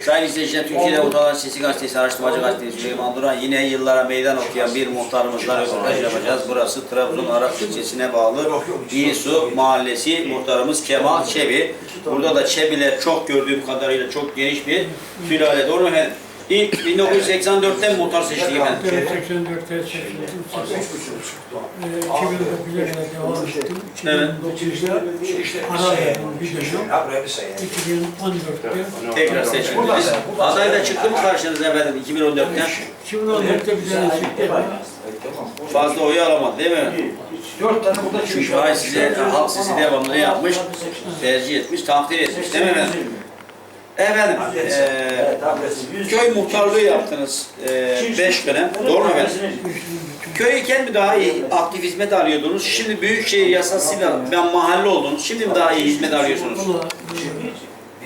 Sayın izleyiciler, Türkiye'de Utalan Sesi Gazetesi, Araştırmacı Gazetesi Süleyman Duran yine yıllara meydan okuyan bir muhtarımızla röportaj yapacağız. Burası Trabzon Arak ilçesine bağlı İyisu Mahallesi muhtarımız Kemal Çebi. Burada da Çebiler çok gördüğüm kadarıyla çok geniş bir sülale. Doğru mu efendim? İlk 1984'te muhtar seçtik efendim. Evet, 84'te seçildim. 2009'a kadar devam ettim. Evet. 2009'da ara verdim bir dönem. 2014'te Tekrar seçildiniz. Aday da çıktı mı karşınıza efendim 2014'te? 2014'te bir tane çıktı. Fazla oyu alamadı değil mi? Dört tane burada Çünkü hay size, halk sizi devamlı yapmış? Tercih etmiş, takdir etmiş değil mi efendim? Efendim, eee köy muhtarlığı yaptınız eee, beş dönem. Doğru mu efendim? Köydeyken mi daha iyi aktif hizmet arıyordunuz? Şimdi Büyükşehir yasasıyla ben mahalle oldunuz. Şimdi mi daha iyi hizmet arıyorsunuz?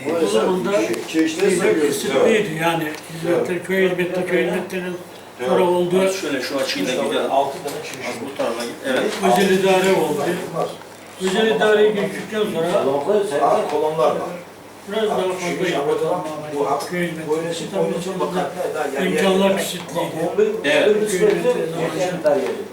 E, o zaman da hizmet kısıtlıydı yani. Hizmetler, köy hizmetleri, köy hizmetlerinin sonra oldu. Şöyle şu açıyı da güzel. Altı tane çeşit. Bu tarafa. Evet. Özel idare oldu. Özel idareye geçtikten sonra kolonlar var. Biraz daha fazla yapalım. Bu hak- imkanlar kısıtlıydı. Evet.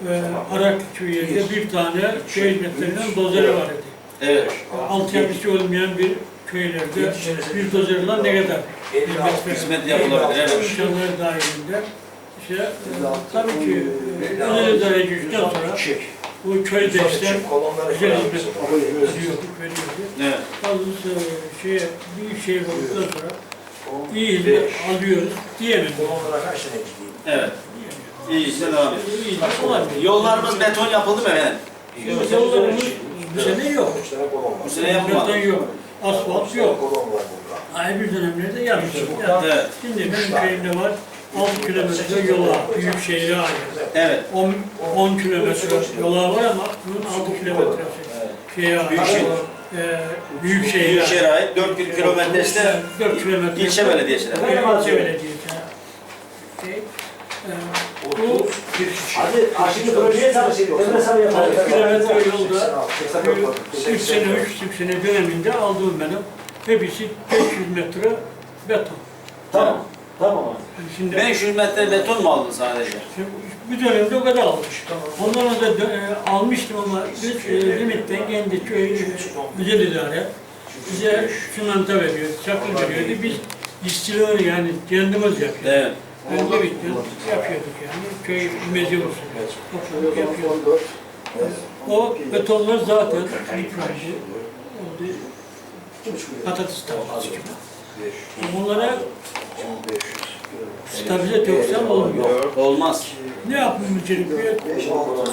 Ee, Arak köyünde bir tane köy hizmetlerinden dozeri var idi. Evet. Altyapısı olmayan bir köylerde bir dozerle ne kadar hizmet Hizmet yapılabilir. Evet. İmkanlar dahilinde. İşte e, tabii ki özel idare geçtikten sonra bu köy güzel falan. hizmet veriyorduk, veriyorduk. Evet. E, şeye, büyük şehir olduktan sonra iyi hizmet alıyoruz gideyim? Evet. İyi işte devam ediyor. İyi hizmet. Yollarımız beton yapıldı mı efendim? Yollarımız bu sene yok. Bu sene yapılmadı. Beton yok. Asfalt yok. Kolon var burada. Ay bir dönemlerde yapmıştık. Evet. Şimdi benim köyümde var 6 kilometre yola, büyük şehre ait. Evet. 10, 10 kilometre yola var ama bunun 6 kilometresi şeye ait. Büyükşehir. Ee, büyük şehre ait. Büyükşehir'e ait 4 kilometresi de 4 kilometre. ilçe belediyesine. İlçe belediyesi. Şey, e, bu Hadi aşırı projeye çalışıyor. Emre sana yapar. 6 kilometre yolda 3 Seksen sene, kolon. 3 sene döneminde aldığım benim hepsi 500 metre beton. Tamam. Tamam abi. Şimdi 500 metre beton mu aldın sadece? Bir dönemde o kadar almış. Ondan sonra da dö- e, almıştım ama biz e, limitten kendi köy güzel idare bize çimento veriyor, çakıl veriyordu. Biz işçileri yani kendimiz yapıyorduk. Evet. Önce bitten yapıyorduk yani. Köy mezi olsun. Topluluk yapıyorduk. O betonlar zaten yıprandı. Oldu. Patates gibi. Onlara stabilize yoksam olmuyor. Olmaz. Ne yapmamız gerekiyor?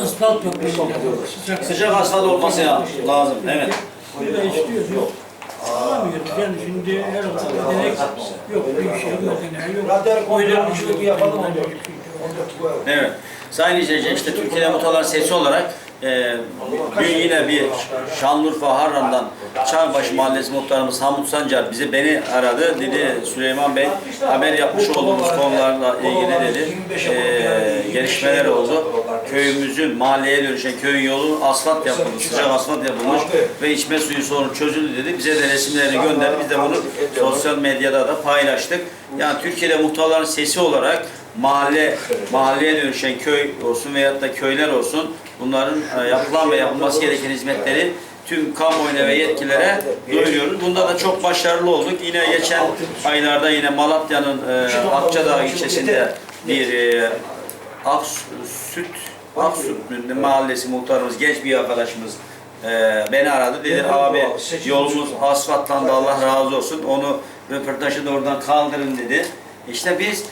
Asfalt yapmamız lazım. Sıcak Sıcak asfalt olması ya- lazım. Evet. Bunu da istiyoruz. Yok. Alamıyoruz. Yani şimdi her hafta ödenek yok. Bir şey yok. Yok. Bir komşuluk şey yapalım yok. onu. Onu da Evet. Sayın izleyiciler işte Türkiye'de Mutalar Sesi olarak e, dün yine bir Şanlıurfa Harran'dan Çaybaşı Mahallesi muhtarımız Hamut Sancar bize beni aradı. Dedi Süleyman Bey haber yapmış olduğumuz konularla ilgili dedi e, gelişmeler oldu. Köyümüzün mahalleye dönüşen köyün yolu asfalt yapıldı, sıcak asfalt yapılmış ve içme suyu sorunu çözüldü dedi. Bize de resimlerini gönderdi. Biz de bunu sosyal medyada da paylaştık. Yani Türkiye'de muhtarların sesi olarak mahalle mahalleye dönüşen köy olsun veyahut da köyler olsun bunların e, yapılan ve yapılması gereken hizmetleri tüm kamuoyuna ve yetkililere duyuruyoruz. Bunda da çok başarılı olduk. Yine geçen aylarda yine Malatya'nın e, Akçadağ ilçesinde bir e, Aksüt Aksüt mahallesi muhtarımız genç bir arkadaşımız e, beni aradı. Dedi abi yolumuz asfaltlandı Allah razı olsun. Onu röportajı da oradan kaldırın dedi. İşte biz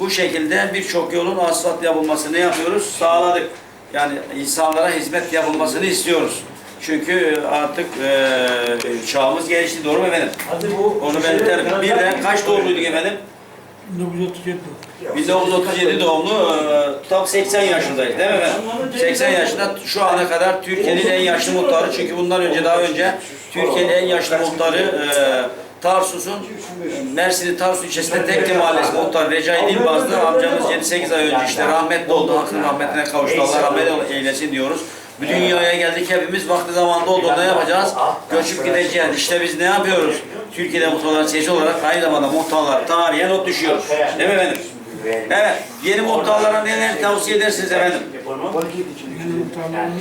bu şekilde birçok yolun asfalt yapılmasını yapıyoruz, sağladık. Yani insanlara hizmet yapılmasını istiyoruz. Çünkü artık e, çağımız gelişti, doğru mu efendim? Hadi bu. Onu belirtelim. Bir de kaç doğumluyduk efendim? 1937 1937 doğumlu, e, tam 80 yaşındayız değil mi efendim? 80 yaşında şu ana kadar Türkiye'nin en yaşlı muhtarı. Çünkü bundan önce daha önce Türkiye'nin en yaşlı muhtarı e, Tarsus'un Mersin'in Tarsus ilçesinde Tekke Mahallesi muhtarı Recai Dilbaz'dı. Amcamız 7-8 ay önce işte rahmetli oldu. Hakkın rahmetine kavuştu. Allah rahmet eylesin diyoruz. Bu dünyaya geldik hepimiz vakti zamanında olduğunda ne yapacağız? Göçüp gideceğiz. İşte biz ne yapıyoruz? Türkiye'de muhtarların sesi olarak aynı zamanda muhtarlar tarihe not düşüyoruz. Değil mi efendim? Evet. Yeni muhtarlara neler tavsiye edersiniz efendim? Yeni muhtarlarına,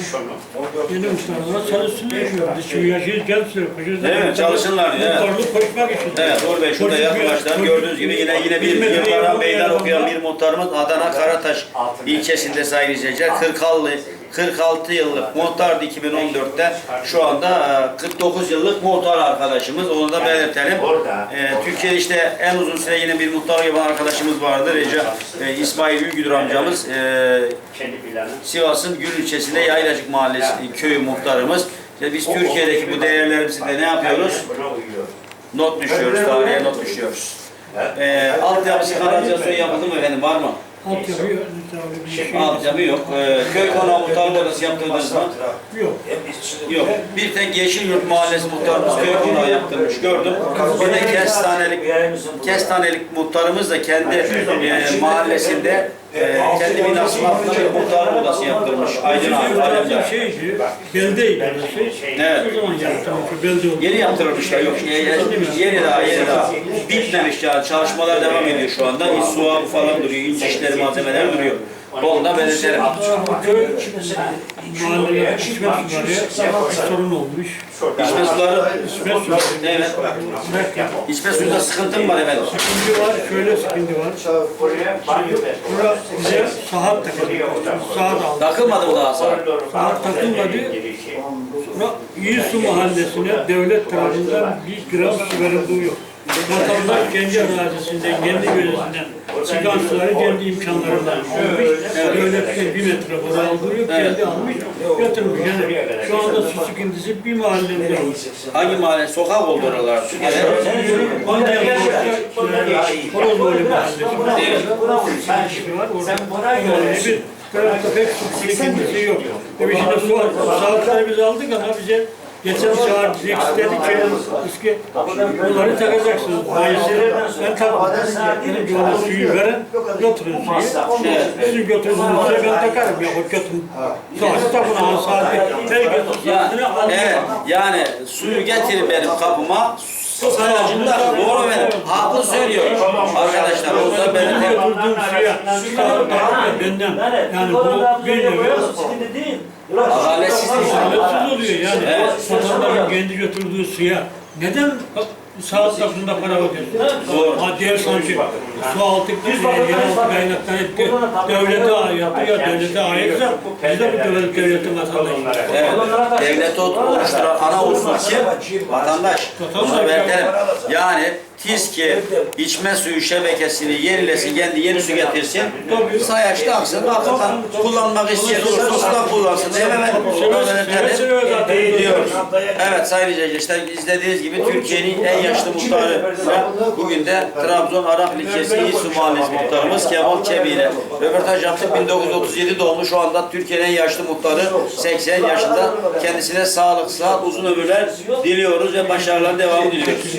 yeni muhtarlara çalışsınlar diyor. Biz şu yaşayız gelsin. Değil mi? Çalışsınlar diyor, evet. Muhtarlık koşmak için. Evet Uğur Bey şurada yakınlaştılar. Gördüğünüz gibi yine yine bir Yılmaran Beyler okuyan bir muhtarımız Adana Karataş ilçesinde sayın izleyiciler. 46, 46 yıllık muhtardı 2014'te. Şu anda e, 49 yıllık muhtar arkadaşımız. Onu da belirtelim. E, Türkiye'de işte en uzun süre yine bir muhtar yapan arkadaşımız vardı. Reca e, İsmail Ülgüdür amcamız. E, Planı. Sivas'ın Gül ilçesinde Yaylacık Mahallesi köyü muhtarımız. İşte biz Türkiye'deki bu değerlerimizi de ne yapıyoruz? Not düşüyoruz, tarihe not düşüyoruz. Ee, altyapısı kanalizasyon yapıldı mı efendim, var mı? Altyapı yok. şey Altyapı yok. Ee, köy konağı muhtarlık odası yaptırdınız mı? yok. Yok. Bir tek Yeşilyurt Mahallesi muhtarımız köy konağı yaptırmış, gördüm. Bir de Kestanelik, Kestanelik muhtarımız da kendi e, mahallesinde e, kendi binasının altında bir muhtarlık odası yaptırmış. Aydın abi, Aydın Bizim şeydi, beldeydi orası. Evet. O zaman belde oldu. Yeni yaptırılmışlar yok. Yeni, yeni daha yeni daha. Bitmemiş yani çalışmalar devam ediyor şu anda. İç falan duruyor. ince işleri malzemeler duruyor. Onu da belirtelim. Köy içme suları sorun olmuş. İçme suları, İçme suları. evet. İçme suyunda sıkıntı mı var efendim? sıkıntı var, şöyle sıkıntı var. Bura bize saat takıldı. Saat aldı. Takılmadı mı daha sonra? Saat takılmadı. Sonra İyisu mahallesine devlet tarafından bir gram su verildiği yok. Vatandaş kendi arazisinden, kendi yöresinden çıkan suları kendi imkanlarından almış. Devletten bir metre boru aldığı yok, kendi almış, götürmüş. Yani şu anda su sıkıntısı bir mahallede var. Hangi mahalle? Sokak oldu oralar. Türkiye'de. Horozoğlu mahallesi. var. Orada bir tarafta pek su sıkıntısı yok. Tabii şimdi su saatleri biz aldık ama bize geçen saat bize istedi ki eski bunları takacaksınız. Mayısları ben takmadım. Benim yolda suyu veren götürün suyu. Sizin götürdüğünüz suyu ben takarım ya o götürün. Saati takın ama saati. Evet, yani suyu getirin benim kapıma. Su sayacında doğru benim. Haklı söylüyor. Arkadaşlar onu da Benim götürdüğüm suya saat takıyor benden. Yani bu bir nevi Adaletsiz değil. Adaletsiz oluyor yani. Evet. Vatandaşın kendi götürdüğü suya neden saat takımında para ödüyorsun? Doğru. Ha diğer sanki su altı yeraltı kaynakları hep devlete ait ya devlete aitse biz de bu devlet devletin vatandaşı. Evet. Devleti oluşturan ana unsur kim? Vatandaş. Bunu belirtelim. Yani TİSKİ içme suyu şebekesini yenilesin, kendi yeni su getirsin. Sayaç taksın, hakikaten kullanmak isteyen olursa da kullansın. Evet, bunu belirtelim. Diyoruz. Evet sayın izleyiciler, işte izlediğiniz gibi Türkiye'nin en yaşlı muhtarı ve bugün de Trabzon Arak ilçesi İsu Mahallesi muhtarımız Kemal Çebi ile röportaj yaptık. 1937 doğumlu şu anda Türkiye'nin en yaşlı muhtarı 80 yaşında. Kendisine sağlık, sıhhat, uzun ömürler diliyoruz ve başarılar devam diliyoruz.